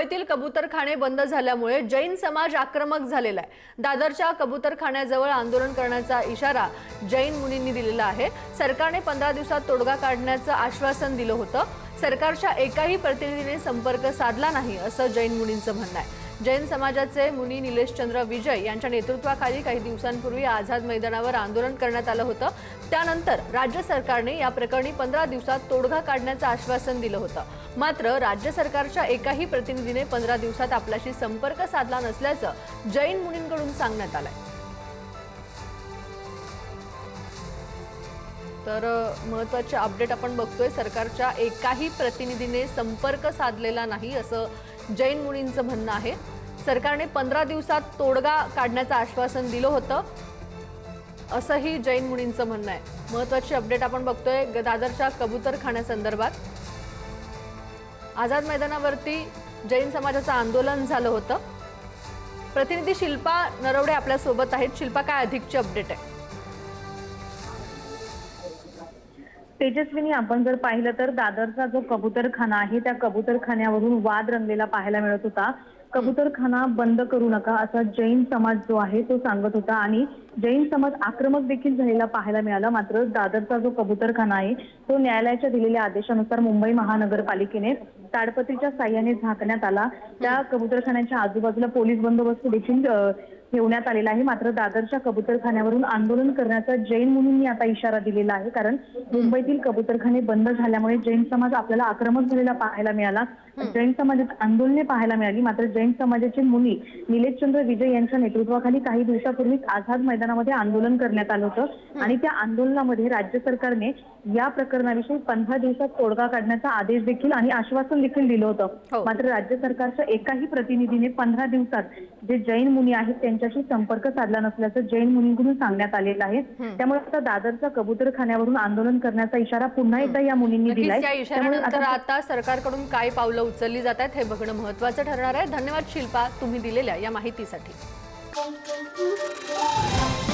मुंबईतील कबूतरखाने बंद झाल्यामुळे जैन समाज आक्रमक झालेला आहे. दादरच्या कबूतरखान्याजवळ आंदोलन करण्याचा इशारा जैन मुनींनी दिलेला आहे. सरकारने पंधरा दिवसात तोडगा काढण्याचं आश्वासन दिलं होतं. सरकारच्या एकाही प्रतिनिधीने संपर्क साधला नाही असं जैन मुनींचं म्हणणं आहे. जैन समाजाचे मुनी निलेश चंद्र विजय यांच्या नेतृत्वाखाली काही दिवसांपूर्वी आझाद मैदानावर आंदोलन करण्यात आलं होतं. त्यानंतर राज्य सरकारने या प्रकरणी पंधरा दिवसात तोडगा काढण्याचं आश्वासन दिलं होतं. मात्र राज्य सरकारच्या एकाही प्रतिनिधीने पंधरा दिवसात आपल्याशी संपर्क साधला नसल्याचं जैन मुनींकडून सांगण्यात आलंय. तर महत्त्वाचे अपडेट आपण बघतोय सरकारच्या एकाही प्रतिनिधीने संपर्क साधलेला नाही असं जैन मुनींचं म्हणणं आहे. सरकारने पंधरा दिवसात तोडगा काढण्याचं आश्वासन दिलं होतं. असंही जैन मुनींचं म्हणणं आहे. महत्त्वाची अपडेट आपण बघतोय ग- दादरच्या कबूतरखान्यासंदर्भात आझाद मैदानावरती जैन समाजाचं आंदोलन झालं होतं. प्रतिनिधी शिल्पा नरवडे आपल्यासोबत आहेत. शिल्पा काय अधिकची अपडेट आहे? तेजस्विनी आपण जर पाहिलं तर दादरचा जो कबूतरखाना आहे त्या कबूतरखान्यावरून वाद रंगलेला पाहायला मिळत होता. कबूतरखाना बंद करू नका असा जैन समाज जो आहे तो सांगत होता. आणि जैन समाज आक्रमक देखील झालेला पाहायला मिळाला. मात्र दादरचा जो कबूतरखाना आहे तो न्यायालयाच्या दिलेल्या आदेशानुसार मुंबई महानगरपालिकेने ताडपत्रीच्या साह्याने झाकण्यात आला. त्या कबूतरखान्याच्या आजूबाजूला पोलीस बंदोबस्त देखील ठेवण्यात आलेला आहे. मात्र दादरच्या कबूतरखान्यावरून आंदोलन करण्याचा जैन मुनींनी आता इशारा दिलेला आहे. कारण मुंबईतील कबूतरखाने बंद झाल्यामुळे जैन समाज आपल्याला आक्रमक झालेला पाहायला मिळाला. जैन समाजात आंदोलने पाहायला मिळाली. मात्र जैन समाजाचे मुनी निलेशचंद्र विजय यांच्या नेतृत्वाखाली काही दिवसापूर्वीच आझाद मैदानामध्ये आंदोलन करण्यात आलं होतं. आणि त्या आंदोलनामध्ये राज्य सरकारने या प्रकरणाविषयी पंधरा दिवसात तोडगा काढण्याचा आदेश देखील आणि आश्वासन देखील दिलं हो. होतं मात्र राज्य सरकारच्या एकाही प्रतिनिधीने पंधरा दिवसात जे जैन मुनी आहेत त्यांच्याशी संपर्क साधला नसल्याचं जैन मुनींकडून सांगण्यात आलेलं आहे. त्यामुळे आता दादरच्या कबूतरखान्यावरून आंदोलन करण्याचा इशारा पुन्हा एकदा या मुनींनी दिलाय. त्यामुळे आता आता सरकारकडून काय पावलं उचलली जात आहेत हे बघणं महत्वाचं ठरणार आहे. धन्यवाद शिल्पा तुम्ही दिलेल्या या माहितीसाठी. Thank you.